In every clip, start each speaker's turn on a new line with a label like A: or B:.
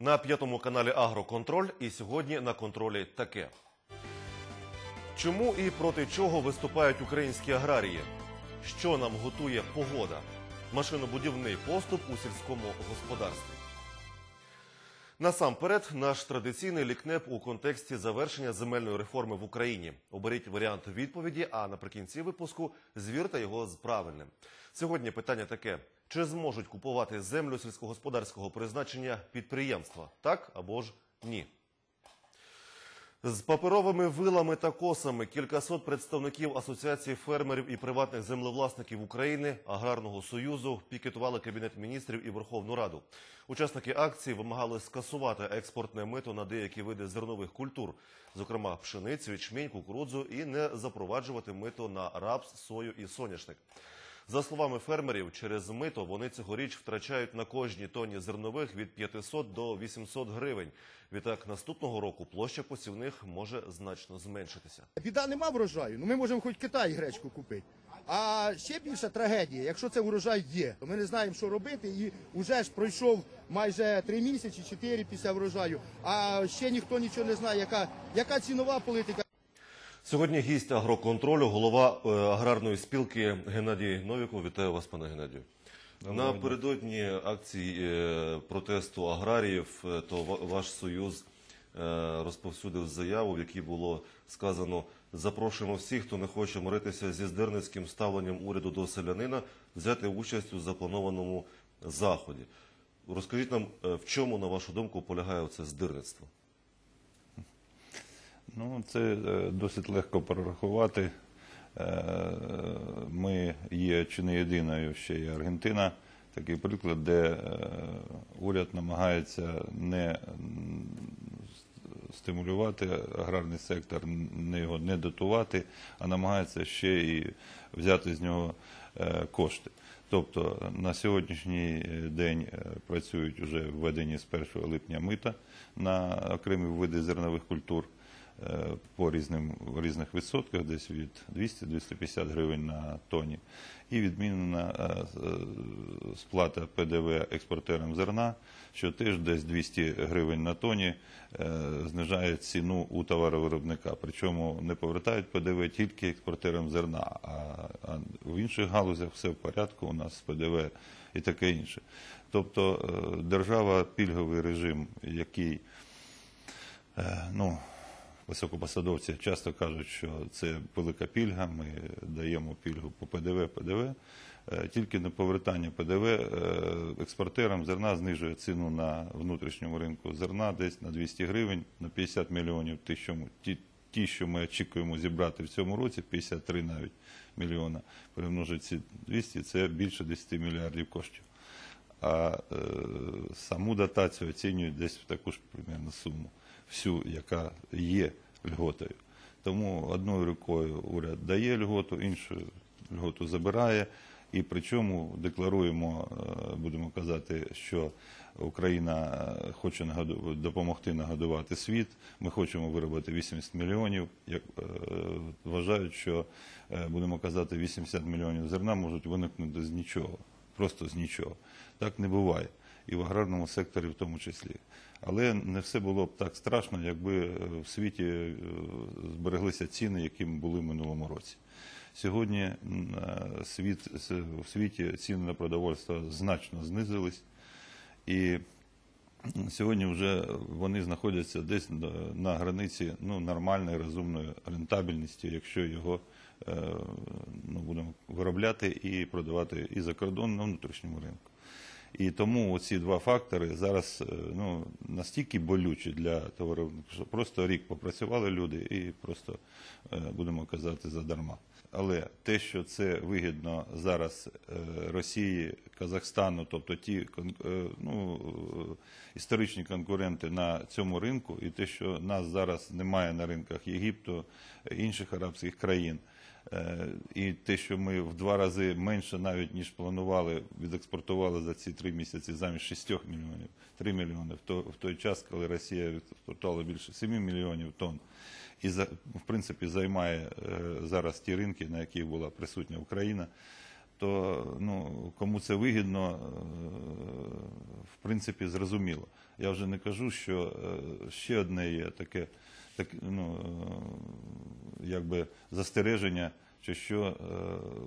A: На п'ятому каналі Агроконтроль і сьогодні на контролі таке. Чому і проти чого виступають українські аграрії? Що нам готує погода? Машинобудівний поступ у сільському господарстві. Насамперед, наш традиційний лікнеп у контексті завершення земельної реформи в Україні. Оберіть варіант відповіді, а наприкінці випуску звірте його з правильним. Сьогодні питання таке: чи зможуть купувати землю сільськогосподарського призначення підприємства? Так або ж ні? З паперовими вилами та косами кількасот представників Асоціації фермерів і приватних землевласників України, Аграрного союзу пікетували Кабінет міністрів і Верховну Раду. Учасники акції вимагали скасувати експортне мито на деякі види зернових культур, зокрема пшеницю, ячмінь, кукурудзу, і не запроваджувати мито на рапс, сою і соняшник. За словами фермерів, через мито вони цьогоріч втрачають на кожній тонні зернових від 500 до 800 гривень. Відтак наступного року площа посівних може значно зменшитися.
B: Біда нема врожаю, ну ми можемо хоч Китай гречку купити. А ще більша трагедія, якщо це врожай є, то ми не знаємо, що робити, і вже ж пройшов майже три місяці, чотири після врожаю, а ще ніхто нічого не знає, яка, яка цінова політика.
A: Сьогодні гість агроконтролю, голова е, аграрної спілки Геннадій Новіков. Вітаю вас, пане Геннадію. Напередодні акції е, протесту аграріїв, е, то ваш союз розповсюдив заяву, в якій було сказано: запрошуємо всіх, хто не хоче миритися зі здирницьким ставленням уряду до селянина, взяти участь у запланованому заході. Розкажіть нам, в чому, на вашу думку, полягає це здирництво?
C: Ну, це е, досить легко прорахувати. Е, Ми є чи не єдиною, ще є Аргентина. Такий приклад, де е, уряд намагається не стимулювати аграрний сектор, не його не дотувати, а намагається ще і взяти з нього кошти. Тобто на сьогоднішній день працюють вже введені з 1 липня мита на окремі види зернових культур по різним різних відсотках, десь від 200-250 гривень на тоні. І відмінена е, е, сплата ПДВ експортерам зерна, що теж десь 200 гривень на тоні е, знижає ціну у товаровиробника. Причому не повертають ПДВ тільки експортерам зерна, а, в інших галузях все в порядку у нас ПДВ і таке інше. Тобто е, держава пільговий режим, який Е, ну, високопосадовці часто кажуть, що це велика пільга, ми даємо пільгу по ПДВ, ПДВ. Е, Тільки на повертання ПДВ е, експортерам зерна знижує ціну на внутрішньому ринку зерна десь на 200 гривень, на 50 мільйонів. Ті, що ми, очікуємо зібрати в цьому році, 53 навіть мільйона, перемножить ці 200, це більше 10 мільярдів коштів а е, саму дотацію оцінюють десь в таку ж примерно суму, всю, яка є льготою. Тому одною рукою уряд дає льготу, іншою льготу забирає. І причому декларуємо, е, будемо казати, що Україна хоче допомогти нагодувати світ. Ми хочемо виробити 80 мільйонів. Як е, вважають, що е, будемо казати, 80 мільйонів зерна можуть виникнути з нічого просто з нічого. Так не буває. І в аграрному секторі в тому числі. Але не все було б так страшно, якби е, в світі е, збереглися ціни, якими були в минулому році. Сьогодні е, світ, в світі ціни на продовольство значно знизились. І Сьогодні вже вони знаходяться десь на- границі ну, нормальної розумної рентабельності, якщо його ну, будемо виробляти і продавати і за кордон на внутрішньому ринку. І тому ці два фактори зараз е, ну, настільки болючі для товаровиробників, що просто рік попрацювали люди і просто е, будемо казати задарма. Але те, що це вигідно зараз е, Росії, Казахстану, тобто ті ну, історичні конкуренти на цьому ринку, і те, що нас зараз немає на ринках Єгипту, інших арабських країн, І те, що ми в два рази менше навіть ніж планували, відекспортували за ці три місяці замість 6 мільйонів, 3 мільйони в той, час, коли Росія відекспортувала більше 7 мільйонів тонн. І в принципі займає е, зараз ті ринки, на яких була присутня Україна. то ну, кому це вигідно, е, в принципі, зрозуміло. Я вже не кажу, що е, ще одне є таке, так, ну, е, якби застереження, чи що е,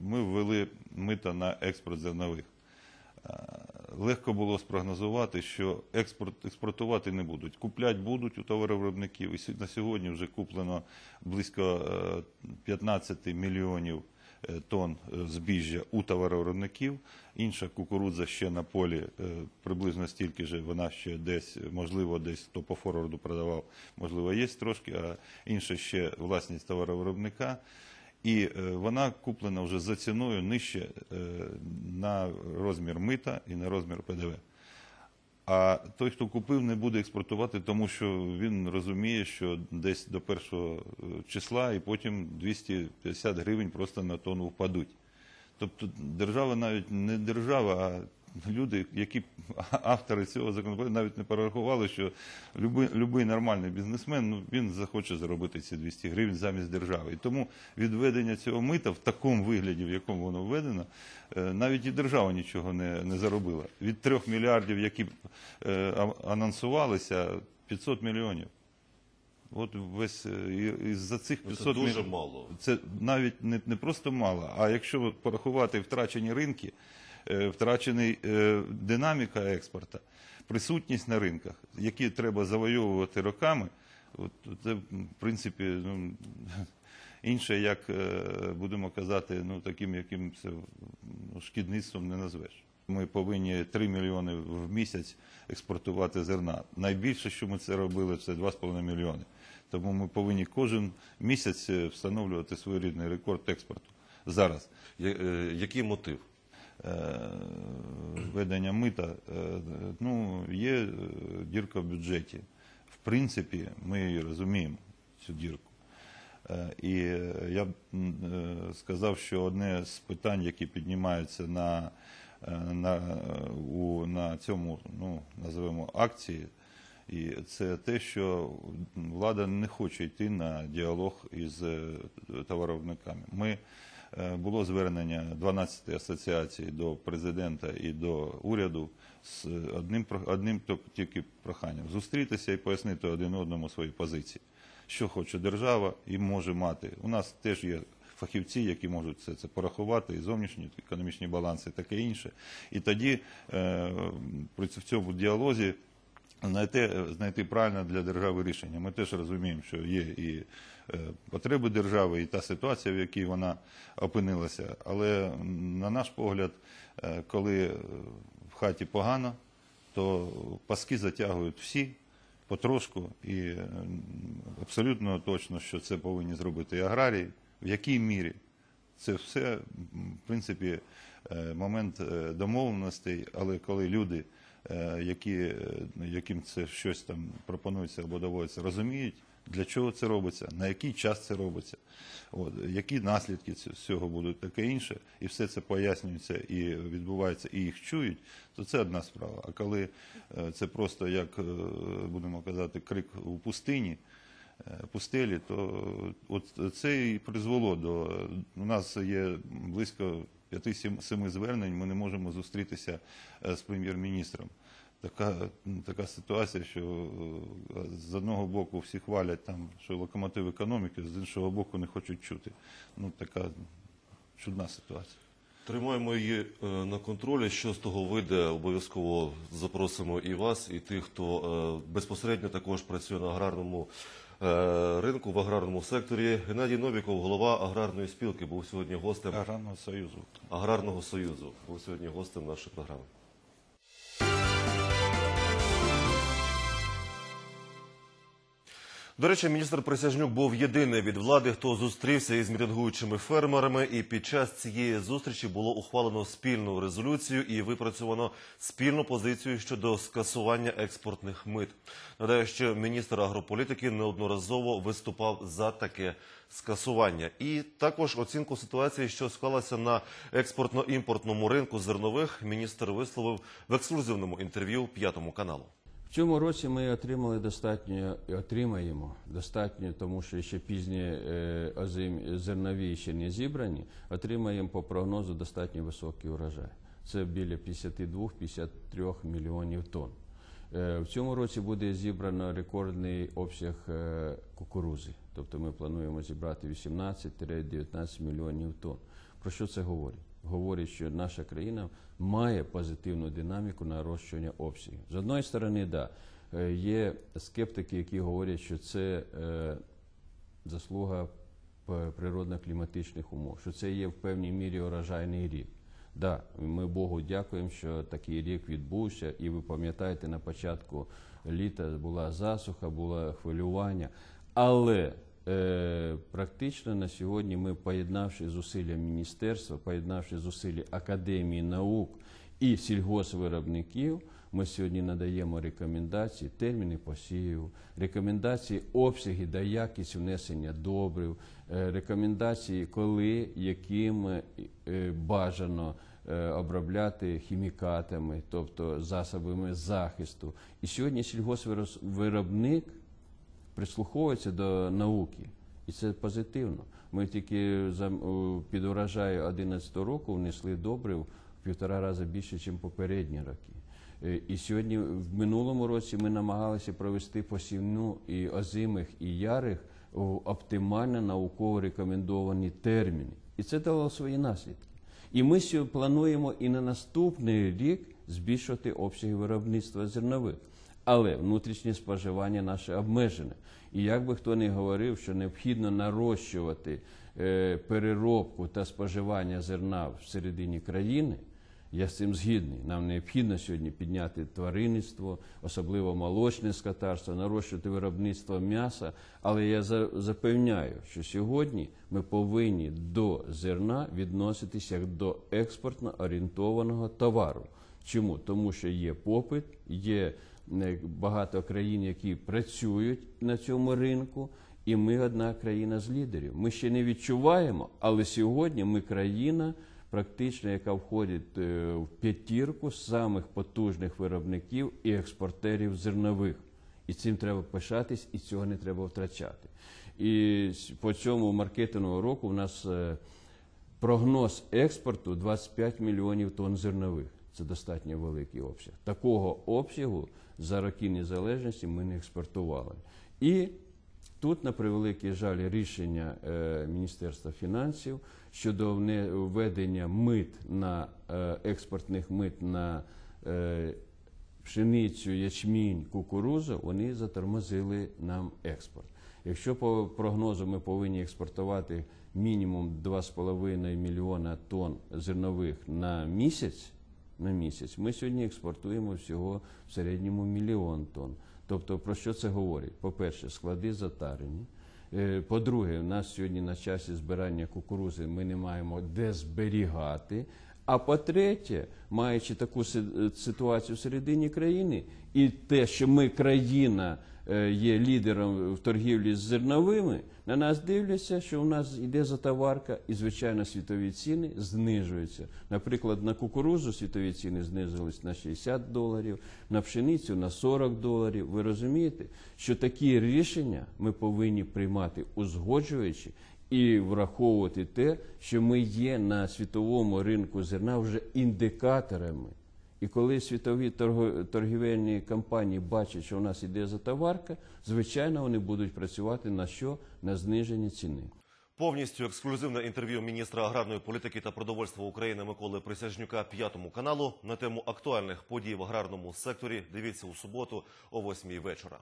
C: ми ввели мита на експорт зернових. Е, Легко було спрогнозувати, що експорт експортувати не будуть. Куплять будуть у товаровиробників. І на сьогодні вже куплено близько е, 15 мільйонів тонн е, збіжжя у товаровиробників. Інша кукурудза ще на полі е, приблизно стільки ж. Вона ще десь, можливо, десь хто по форварду продавав, можливо, є трошки, а інша ще власність товаровиробника. І е, вона куплена вже за ціною нижче е, на розмір мита і на розмір ПДВ. А той, хто купив, не буде експортувати, тому що він розуміє, що десь до першого е, числа і потім 250 гривень просто на тонну впадуть. Тобто держава навіть не держава, а люди, які автори цього законопроекту навіть не перерахували, що любий нормальний бізнесмен ну, він захоче заробити ці 200 гривень замість держави. І тому відведення цього мита в такому вигляді, в якому воно введено, е, навіть і держава нічого не, не заробила. Від трьох мільярдів, які е, анонсувалися, 500 мільйонів. От весь е, і, і за цих
A: Ну,
C: 500
A: Це дуже
C: міль-
A: мало.
C: це навіть не, не просто мало, а якщо порахувати втрачені ринки, втрачений е, динаміка експорту, присутність на ринках, які треба завойовувати роками, от, це, в принципі, ну, інше, як е, будемо казати, ну, таким якимось ну, шкідництвом не назвеш. Ми повинні 3 мільйони в місяць експортувати зерна. Найбільше, що ми це робили, це 2,5 мільйони. Тому ми повинні кожен місяць е, встановлювати своєрідний рекорд експорту. Зараз
A: е, Який мотив?
C: Е, введення мита, е, ну, є е, дірка в бюджеті. В принципі, ми розуміємо, цю дірку. І я б сказав, що одне з питань, які піднімаються на, на, у, на цьому, ну, називаємо акції, і це те, що влада не хоче йти на діалог із товаровиробниками. Ми було звернення 12 асоціації до президента і до уряду з одним про- одним то- тільки проханням зустрітися і пояснити один одному свої позиції. Що хоче держава і може мати. У нас теж є фахівці, які можуть це, це порахувати, і зовнішні економічні баланси, і таке інше. І тоді е, в цьому діалозі знайти, знайти правильне для держави рішення. Ми теж розуміємо, що є і е, потреби держави, і та ситуація, в якій вона опинилася. Але на наш погляд, е, коли е, в хаті погано, то паски затягують всі потрошку, і е, абсолютно точно, що це повинні зробити і аграрії. В якій мірі? Це все, в принципі, е, момент е, домовленостей, але коли люди, е, які, е, яким це щось там пропонується або доводиться, розуміють, для чого це робиться, на який час це робиться, от, які наслідки цього будуть, таке інше, і все це пояснюється і відбувається, і їх чують, то це одна справа. А коли е, це просто як, е, будемо казати, крик у пустині, е, пустелі, то от це і призвело до. У нас є близько 5-7 звернень, ми не можемо зустрітися е, з прем'єр-міністром. Така, така ситуація, що е, з одного боку всі хвалять там, що локомотив економіки, з іншого боку не хочуть чути. Ну, така чудна ситуація.
A: Тримаємо її е, на контролі. Що з того вийде, обов'язково запросимо і вас, і тих, хто безпосередньо також працює на аграрному ринку, в аграрному секторі. Геннадій Новіков, голова аграрної спілки, був сьогодні гостем
C: Аграрного союзу.
A: аграрного союзу. Був сьогодні гостем нашої програми. До речі, міністр Присяжнюк був єдиний від влади, хто зустрівся із мітингуючими фермерами. І під час цієї зустрічі було ухвалено спільну резолюцію і випрацьовано спільну позицію щодо скасування експортних мит. Нагадаю, що міністр агрополітики неодноразово виступав за таке скасування. І також оцінку ситуації, що склалася на експортно-імпортному ринку зернових, міністр висловив в ексклюзивному інтерв'ю п'ятому каналу.
D: Цьому році ми отримали достатньо і отримаємо достатньо, тому що ще пізні е, озим, зернові ще не зібрані. Отримаємо по прогнозу достатньо високий урожай. Це біля 52-53 мільйонів тонн. Е, В цьому році буде зібрано рекордний обсяг е, кукурузи. Тобто ми плануємо зібрати 18-19 мільйонів тонн. Про що це говорить? Говорить, що наша країна має позитивну динаміку нарощування обсягів. З одної сторони, да, е, є скептики, які говорять, що це е, заслуга природно-кліматичних умов, що це є в певній мірі урожайний рік. Да, ми Богу дякуємо, що такий рік відбувся, і ви пам'ятаєте, на початку літа була засуха, було хвилювання. Але практично на сьогодні ми, поєднавши зусилля міністерства, поєднавши зусилля Академії наук і сільгоспвиробників, ми сьогодні надаємо рекомендації, терміни посіву, рекомендації обсяги та якість внесення добрив, е, рекомендації, коли, яким е, е, бажано е, обробляти хімікатами, тобто засобами захисту. І сьогодні сільгоспвиробник прислуховується до науки, і це позитивно. Ми тільки під урожай 2011 року внесли добрив в півтора рази більше, ніж попередні роки. Е, І сьогодні, в минулому році, ми намагалися провести посівну і озимих, і ярих в оптимально науково рекомендовані терміни. І це дало свої наслідки. І ми плануємо і на наступний рік збільшувати обсяги виробництва зернових. Але внутрішнє споживання наше обмежене. І як би хто не говорив, що необхідно нарощувати е, переробку та споживання зерна всередині країни, я з цим згідний. Нам необхідно сьогодні підняти тваринництво, особливо молочне скотарство, нарощувати виробництво м'яса. Але я за- запевняю, що сьогодні ми повинні до зерна відноситися як до експортно орієнтованого товару. Чому? Тому що є попит, є багато країн, які працюють на цьому ринку, і ми одна країна з лідерів. Ми ще не відчуваємо, але сьогодні ми країна, практично, яка входить е, в п'ятірку самих потужних виробників і експортерів зернових. І цим треба пишатись, і цього не треба втрачати. І по цьому маркетинговому року у нас е, прогноз експорту 25 мільйонів тонн зернових. Це достатньо великий обсяг. Такого обсягу за роки незалежності ми не експортували. І тут, на превеликий жаль, рішення е, Міністерства фінансів щодо введення мит на е, експортних мит на е, пшеницю, ячмінь, кукурузу, вони затормозили нам експорт. Якщо по прогнозу ми повинні експортувати мінімум 2,5 мільйона тонн зернових на місяць, на місяць, ми сьогодні експортуємо всього в середньому мільйон тонн. Тобто про що це говорить? По-перше, склади затарені. Е, По-друге, у нас сьогодні на часі збирання кукурузи ми не маємо де зберігати. А по-третє, маючи таку е, ситуацію всередині країни, і те, що ми країна е, є лідером в торгівлі з зерновими, на нас дивляться, що у нас йде затоварка, і звичайно світові ціни знижуються. Наприклад, на кукурузу світові ціни знизились на 60 доларів, на пшеницю на 40 доларів. Ви розумієте, що такі рішення ми повинні приймати узгоджуючи і враховувати те, що ми є на світовому ринку зерна вже індикаторами. І коли світові торгівельні компанії бачать, що у нас іде затоварка, звичайно, вони будуть працювати на що? На зниження ціни.
A: Повністю ексклюзивне інтерв'ю міністра аграрної політики та продовольства України Миколи Присяжнюка п'ятому каналу на тему актуальних подій в аграрному секторі. Дивіться у суботу о 8 вечора.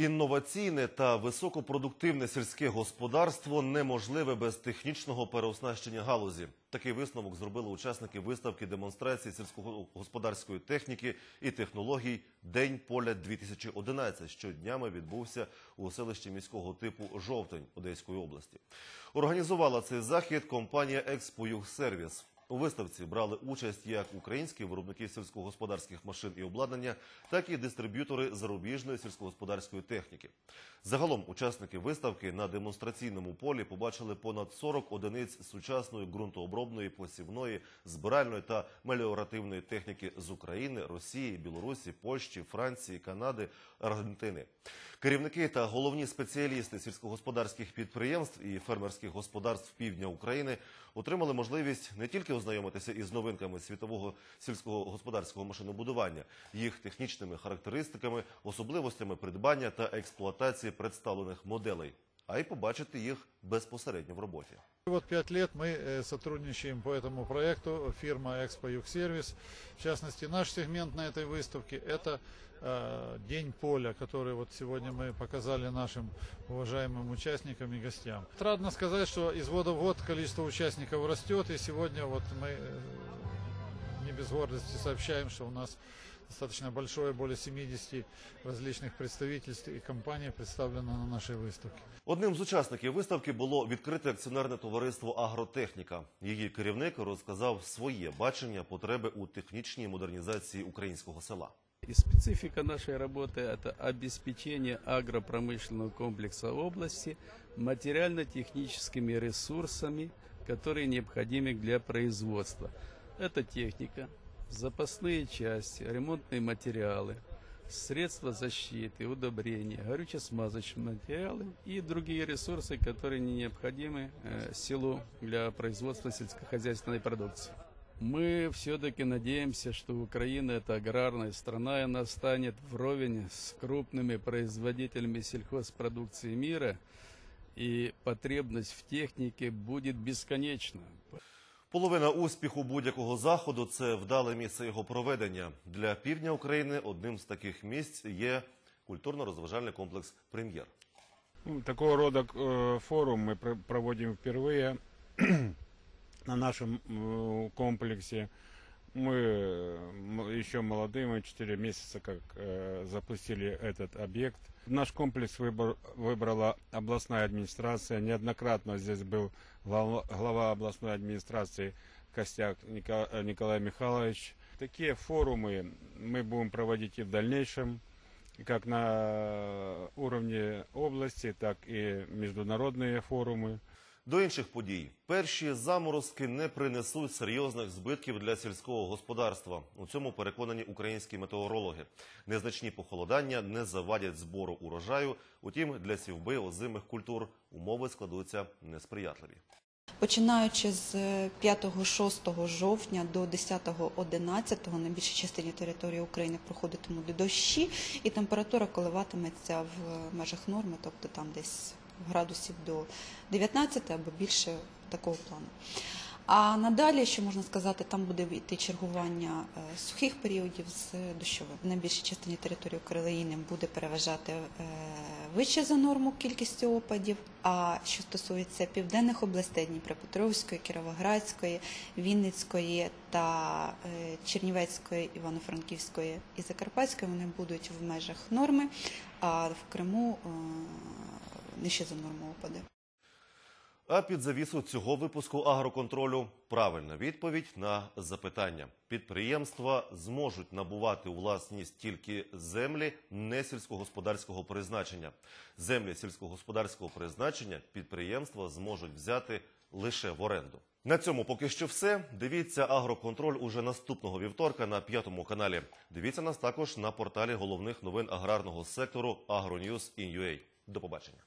A: Інноваційне та високопродуктивне сільське господарство неможливе без технічного переоснащення галузі. Такий висновок зробили учасники виставки демонстрації сільськогосподарської техніки і технологій День поля 2011, що днями відбувся у селищі міського типу Жовтень Одеської області. Організувала цей захід компанія Експо Югсервіс. У виставці брали участь як українські виробники сільськогосподарських машин і обладнання, так і дистриб'ютори зарубіжної сільськогосподарської техніки. Загалом учасники виставки на демонстраційному полі побачили понад 40 одиниць сучасної ґрунтообробної, посівної, збиральної та меліоративної техніки з України, Росії, Білорусі, Польщі, Франції, Канади, Аргентини. Керівники та головні спеціалісти сільськогосподарських підприємств і фермерських господарств півдня України отримали можливість не тільки ознайомитися із новинками світового сільського господарського машинобудування, їх технічними характеристиками, особливостями придбання та експлуатації представлених моделей, а й побачити їх безпосередньо в роботі.
E: Вот пять лет мы э, сотрудничаем по этому проекту, фирма Экспо Югсервис. В частности, наш сегмент на этой выставке – это э, День поля, который вот сегодня мы показали нашим уважаемым участникам и гостям. Отрадно сказать, что из года в год количество участников растет, и сегодня вот мы э, не без гордости сообщаем, что у нас достаточно большое, более 70 различных представительств и компаний представлено на нашей выставке.
A: Одним з учасників виставки було відкрите акціонерне товариство Агротехніка. Її керівник розказав своє бачення потреби у технічній модернізації українського села.
F: И специфика нашей работы – это обеспечение агропромышленного комплекса области материально-техническими ресурсами, которые необходимы для производства. Это техника, запасные части, ремонтные материалы, средства защиты, удобрения, горюче-смазочные материалы и другие ресурсы, которые необходимы э, селу для производства сельскохозяйственной продукции. Мы все-таки надеемся, что Украина это аграрная страна, и она станет вровень с крупными производителями сельхозпродукции мира, и потребность в технике будет бесконечна.
A: Половина успіху будь-якого заходу це вдале місце його проведення. Для півдня України одним з таких місць є культурно-розважальний комплекс Прем'єр.
G: Ну, Такого рода э, форум мы пр- проводим впервые на нашем э, комплексе. Мы э, м- еще молодые, мы 4 месяца как э, запустили этот объект. Наш комплекс выбор- выбрала областная администрация. Неоднократно здесь был глава, глава областной администрации Костяк Ника- э, Николай Михайлович. Такие форумы мы будем проводить и в дальнейшем как на уровне области, так и международные форумы.
A: До інших подій перші заморозки не принесуть серйозних збитків для сільського господарства. У цьому переконані українські метеорологи. Незначні похолодання не завадять збору урожаю. Утім, для сівби озимих культур умови складуться несприятливі.
H: Починаючи з 5-6 жовтня до 10-11 на більшій частині території України проходитимуть дощі, і температура коливатиметься в межах норми, тобто там десь градусів до 19 або більше такого плану. А надалі, що можна сказати, там буде йти чергування е, сухих періодів з дощовим. На більшій частині території України буде переважати е, вище за норму кількістю опадів. А що стосується південних областей Дніпропетровської, Кіровоградської, Вінницької та е, Чернівецької, Івано-Франківської і Закарпатської, вони будуть в межах норми, а в Криму нижче за норму опади.
A: А під завісу цього випуску агроконтролю правильна відповідь на запитання. Підприємства зможуть набувати у власність тільки землі не сільськогосподарського призначення. Землі сільськогосподарського призначення підприємства зможуть взяти лише в оренду. На цьому поки що все. Дивіться агроконтроль уже наступного вівторка на п'ятому каналі. Дивіться нас також на порталі головних новин аграрного сектору AgroNews.in.ua. До побачення.